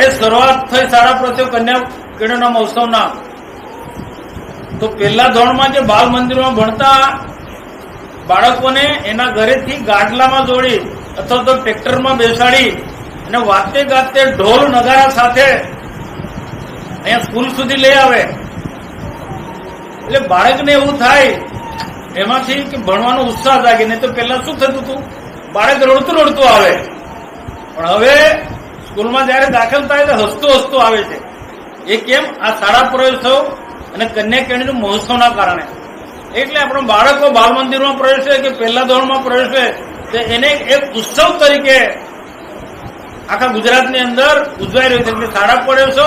જ્યારે શરૂઆત થઈ શાળા પ્રત્યે કન્યા કેળવણા મહોત્સવના. તો પહેલા ધોરણમાં જે બાલ મંદિરમાં ભણતા બાળકોને એના ઘરેથી ગાડલામાં જોડી અથવા તો ટ્રેક્ટરમાં બેસાડી અને વાતે ગાતે ઢોલ નગારા સાથે અહીંયા સ્કૂલ સુધી લઈ આવે. એટલે બાળકને એવું થાય એમાંથી કે ભણવાનો ઉત્સાહ જાગે, નહીં તો પહેલા શું થતું હતું? બાળક રડતું રડતું આવે. પણ હવે સ્કૂલમાં જયારે દાખલ થાય તો હસતો હસતો આવે છે. એ કેમ? આ શાળા પ્રવેશો અને કન્યા કેળવણી મહોત્સવના કારણે. એટલે આપણો બાળકો બાલ મંદિરમાં પ્રવેશે કે પહેલા ધોરણમાં પ્રવેશે તો એને એક ઉત્સવ તરીકે આખા ગુજરાતની અંદર ઉજવાઈ રહ્યું છે. એટલે શાળા પ્રવેશો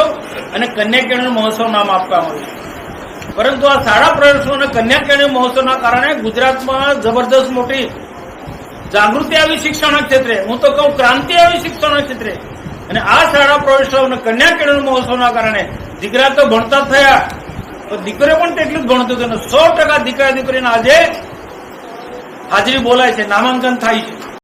અને કન્યા કેળવણી મહોત્સવ નામ આપવામાં આવ્યું પરંતુ આ શાળા પ્રવેશો અને કન્યા કેળવણી મહોત્સવના કારણે ગુજરાતમાં જબરદસ્ત મોટી જાગૃતિ આવી શિક્ષણ ક્ષેત્રે. હું તો કહું ક્રાંતિ આવી શિક્ષણ ક્ષેત્રે. અને આ શાળા પ્રવેશો અને કન્યા કેળવણી મહોત્સવના કારણે દીકરા તો ભણતા થયા. તો દીકરીઓ પણ તેટલું જ ભણતું હતું સો ટકા દીકરા દીકરીને આજે હાજરી બોલાય છે, નામાંકન થાય છે.